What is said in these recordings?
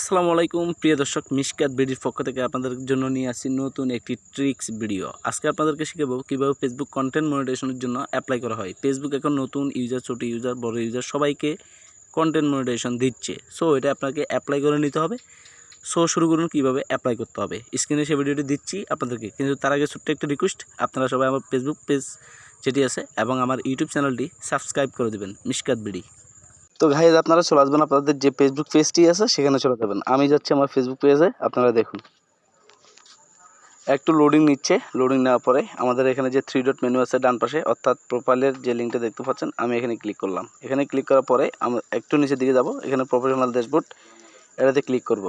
আসসালামু আলাইকুম, প্রিয় দর্শক মিসকাত বিডির পক্ষ থেকে আপনাদের জন্য নিয়ে আসছি নতুন একটি ট্রিক্স ভিডিও। আজকে আপনাদেরকে শিখাবো কীভাবে ফেসবুক কন্টেন্ট মনিটাইজেশনের জন্য অ্যাপ্লাই করা হয়। ফেসবুক এখন নতুন ইউজার ছোটো ইউজার বড় ইউজার সবাইকে কন্টেন্ট মনিটাইজেশন দিচ্ছে। সো এটা আপনাকে অ্যাপ্লাই করে নিতে হবে। সো শুরু করুন কীভাবে অ্যাপ্লাই করতে হবে। স্ক্রিনে সে ভিডিওটি দিচ্ছি আপনাদেরকে। কিন্তু তার আগে ছোট্ট একটা রিকোয়েস্ট আপনারা সবাই আমার ফেসবুক পেজ যেটি আছে এবং আমার ইউটিউব চ্যানেলটি সাবস্ক্রাইব করে দেবেন মিসকাত বিডি। তো গাইজ আপনারা চলে আসবেন আপনাদের যে ফেসবুক পেজটি আছে, সেখানে চলে যাবেন। আমি যাচ্ছি আমার ফেসবুক পেজে আপনারা দেখুন। একটু লোডিং নিচ্ছে লোডিং নেওয়ার পরে আমাদের এখানে যে থ্রি ডট মেনু আছে ডান পাশে, অর্থাৎ প্রোফাইলের যে লিঙ্কটা দেখতে পাচ্ছেন, আমি এখানে ক্লিক করলাম। এখানে ক্লিক করার পরে আমরা একটু নিচের দিকে যাব, এখানে প্রফেশনাল ড্যাশবোর্ড এটাতে ক্লিক করব।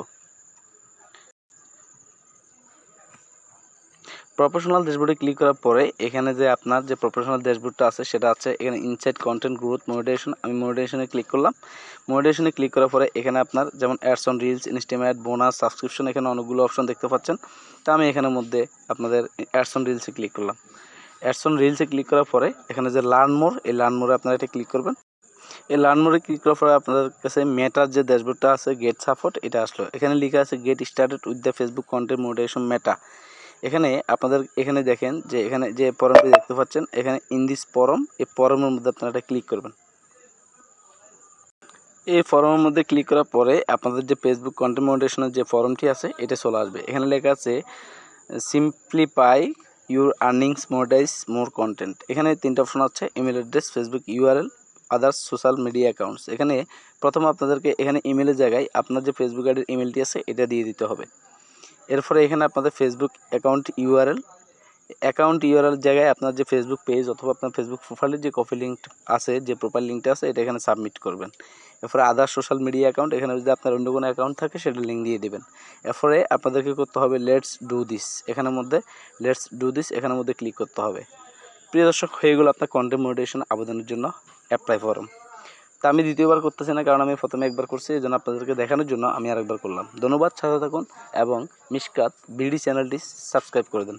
প্রফেশনাল ড্যাশবোর্ডে ক্লিক করার পরে এখানে যে আপনার যে প্রফেশনাল ড্যাশবোর্ডটা আছে, সেটা আছে এখানে ইনসাইড কন্টেন্ট গ্রোথ মোটিভেশন আমি মোটিভেশনে ক্লিক করলাম। মোটিভেশনে ক্লিক করার পরে এখানে আপনার যেমন অ্যাডস অন রিলস ইনস্টিমেট বোনাস সাবস্ক্রিপশন এখানে অনেকগুলো অপশন দেখতে পাচ্ছেন। তো আমি এখানের মধ্যে আপনাদের অ্যাডস অন রিলসে ক্লিক করলাম। অ্যাডস অন রিলসে ক্লিক করার পরে এখানে যে লার্ন মোর এই লার্ন মোরে আপনারা এটা ক্লিক করবেন। এই লার্ন মোরে ক্লিক করার পরে আপনাদের কাছে মেটার যে ড্যাশবোর্ডটা আছে গেট সাপোর্ট এটা আসলো। এখানে লেখা আছে get started with the Facebook content motivation Meta এখানে আপনাদের, এখানে দেখেন যে এখানে যে ফরমটি দেখতে পাচ্ছেন, এখানে ইন দিস ফরম এই ফরমের মধ্যে আপনারা এটা ক্লিক করবেন। এই ফরমের মধ্যে ক্লিক করার পরে আপনাদের যে ফেসবুক কন্টেন্ট মনিটেশনের যে ফর্মটি আছে, এটা চলে আসবে। এখানে লেখা আছে simplify your earnings monetize more content এখানে তিনটা অপশন আছে email address Facebook URL others social media accounts এখানে প্রথম আপনাদেরকে এখানে ইমেলের জায়গায় আপনার যে ফেসবুক আইডির ইমেলটি আছে, এটা দিয়ে দিতে হবে। এরপরে এখানে আপনাদের Facebook account URL account URL জায়গায় আপনার যে ফেসবুক পেজ অথবা আপনার ফেসবুক প্রোফাইলের যে কপি লিঙ্ক আছে, যে প্রোফাইল লিঙ্কটা আছে, এটা এখানে সাবমিট করবেন। এরপরে আদার সোশ্যাল মিডিয়া অ্যাকাউন্ট এখানে যদি আপনার অন্য কোনো অ্যাকাউন্ট থাকে, সেটা লিঙ্ক দিয়ে দেবেন। এরপরে আপনাদেরকে করতে হবে লেটস ডু দিস এখানের মধ্যে লেটস ডু দিস এখানের মধ্যে ক্লিক করতে হবে। প্রিয় দর্শক, হয়ে গেলো আপনার কন্টেন্ট মোটিভেশন আবেদনের জন্য অ্যাপ্লাই ফর্ম তা আমি দ্বিতীয়বার করতেছি না, কারণ আমি প্রথমে একবার করছি, এই জন্য আপনাদেরকে দেখানোর জন্য আমি আরেকবার করলাম। ধন্যবাদ, সাথে থাকুন এবং মিসকাত বিডি চ্যানেলটি সাবস্ক্রাইব করে দেন।